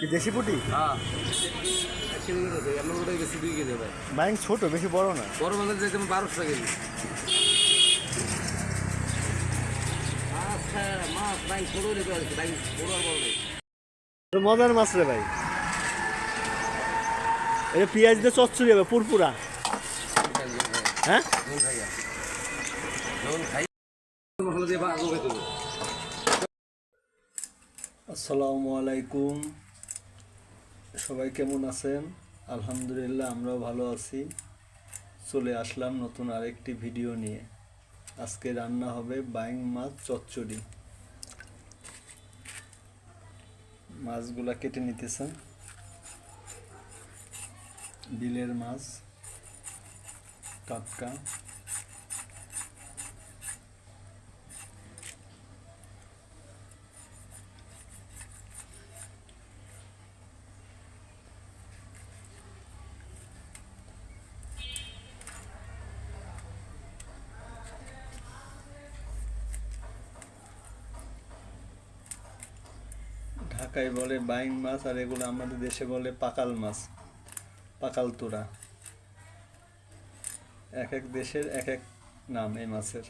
দেশি পুটি? হ্যাঁ। বাইং ছোট বেশি বড় না? বড় মাছের যেতে বারোশো টাকা কেজি। আচ্ছা মাছ মজার মাছ রে ভাই। এটা পেঁয়াজ দিয়ে চচ্চড়ি হবে পুরপুরা। হ্যাঁ? আসসালামু আলাইকুম। সবাই কেমন আছেন? আলহামদুলিল্লাহ, আমরাও ভালো আছি। চলে আসলাম নতুন আরেকটি ভিডিও নিয়ে। আজকে রান্না হবে বাইং মাছ চচ্চড়ি। মাছগুলা কেটে নিতেছেন। বিলের মাছ, টাটকা। ঢাকায় বলে বাইং মাছ, আর এগুলো আমাদের দেশে বলে পাকাল মাছ, পাকাল তোরা। এক এক দেশের এক এক নাম এই মাছের।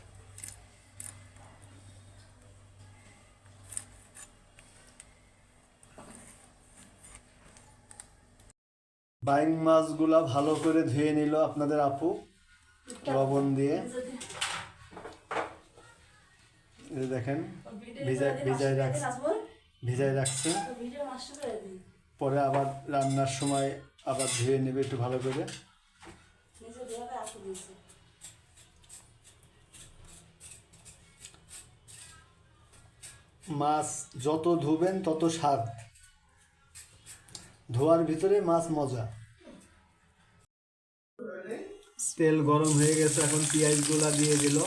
বাইং মাছগুলা ভালো করে ধুয়ে নিল আপনাদের আপু, লবণ দিয়ে। দেখেন ভিজায় ভিজায় রাখছে। ভিজায় রাখছে। পরে আবার রান্নার সময় আবার ধুয়ে নেবে একটু ভালো করে। মাছ যত ধুবেন তত স্বাদ। ধোয়ার ভিতরে মাছ মজা। তেল গরম হয়ে গেছে এখন পেঁয়াজগুলা দিয়ে দিল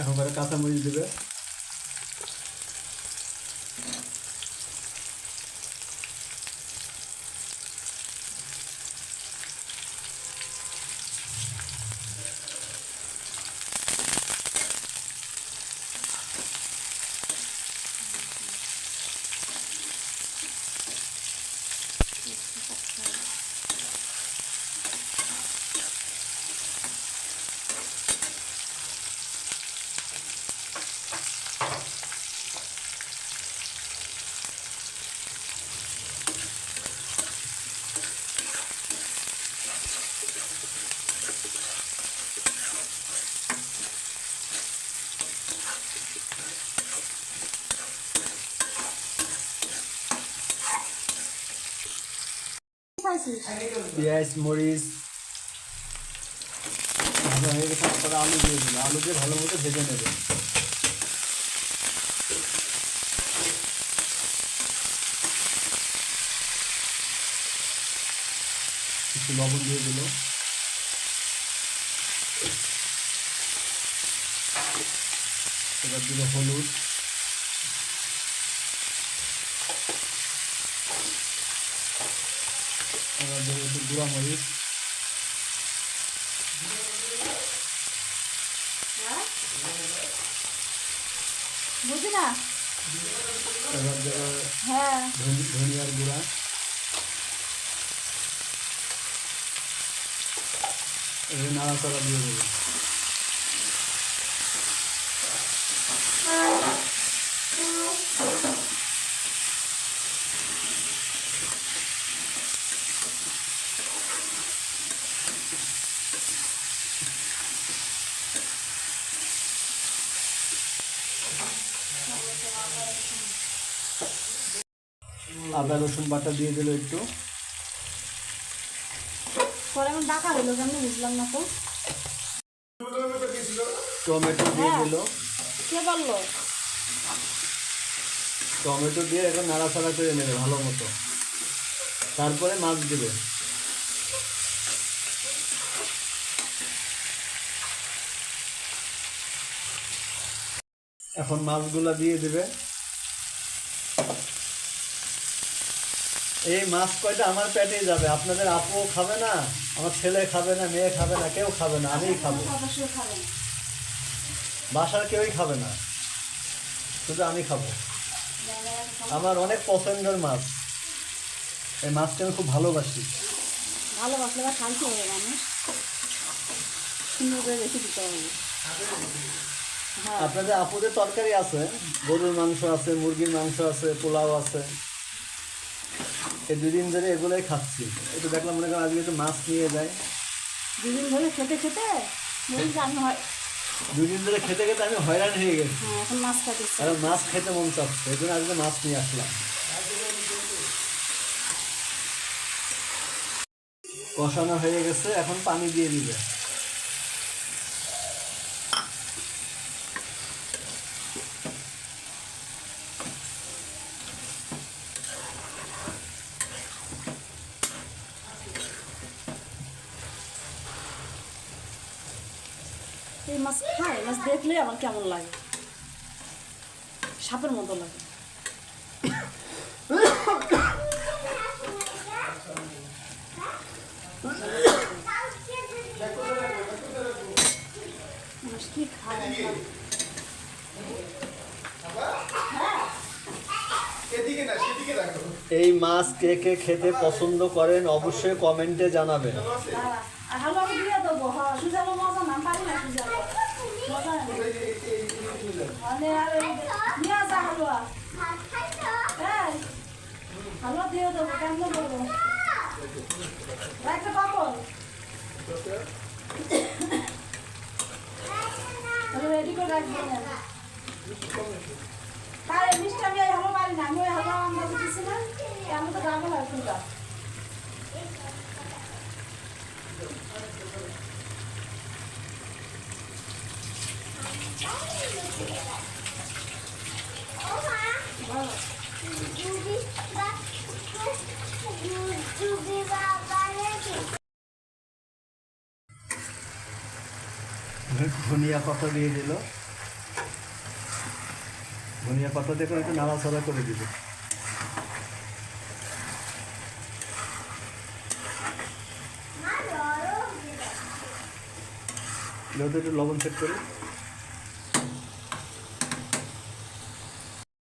এখন করে কাঁচামরিচ দিবে। পেঁয়াজ, মরিচ। আলু দিয়ে দিল আলু দিয়ে ভালো মতো ভেজে নেবে একটু লবণ দিয়ে দিল। এবার দিল হলুদ। এবার একটু গুঁড়া মরিচ। বুঝি না হ্যাঁ। ধনি- ধনিয়ার গুঁড়া। নাড়াচাড়া দিয়ে দেবো। আদা রসুন বাটা দিয়ে দিল একটু। টমেটো দিয়ে দিল। কে বলল? টমেটো দিয়ে এখন নাড়াচাড়া করে নেবে ভালো মতো। তারপরে মাছ দেবে। এখন মাছগুলা দিয়ে দেবে। এই মাছ কয়টা? আমার পেটেই যাবে। আপনাদের আপুও খাবে না আমার ছেলে খাবে না মেয়ে খাবে না কেউ খাবে না আমিই খাব। বাসার কেউই খাবে না। শুধু আমি খাব। আমার অনেক পছন্দের মাছ। এই মাছটা আমি খুব ভালোবাসি। ভালোবাসলে বা শান্তি হবে মানুষ। সুন্দর করে রেখে দিতে হবে। হ্যাঁ। আপনাদের আপুদের তরকারি আছে। গরুর মাংস আছে মুরগির মাংস আছে পোলাও আছে। এই দুদিন ধরে এগুলোই খাচ্ছি। একটু দেখলাম মনে করেন আজকে একটু মাছ নিয়ে যায়। দুদিন ধরে খেতে খেতে হয় দুদিন ধরে খেতে খেতে আমি হয়রান হয়ে গেছি। হ্যাঁ এখন মাছ আর মাছ খেতে মন চাচ্ছে এই জন্য আজকে মাছ নিয়ে আসলাম। কষানো হয়ে গেছে এখন পানি দিয়ে দিবে। এই মাছ খাই মাছ দেখলে আমার কেমন লাগে? সাপের মতো লাগে। কি খায়? এই মাছ কে কে খেতে পছন্দ করেন অবশ্যই কমেন্টে জানাবেন দাঁড়া, আর হালুয়া আমি দিয়ে দেবো হ্যাঁ সুজালো মজা না পারি না সুজালো মজা না মানে আর এই যে- নিয়ে আসা হালুয়া দিয়ে দেবো কেমন করব রাখতে পাবো রেডি করে রাখব না তাই মিষ্টি আমি এই হালুয়া পারি না আমি ওই দিচ্ছি না আমি তো গ্রামে হয় ফুলটা ধনিয়া পাতা দিয়ে দিল। ধনিয়া পাতা করে একটু নাড়াচাড়া করে দিল একটু লবণ সেট করি।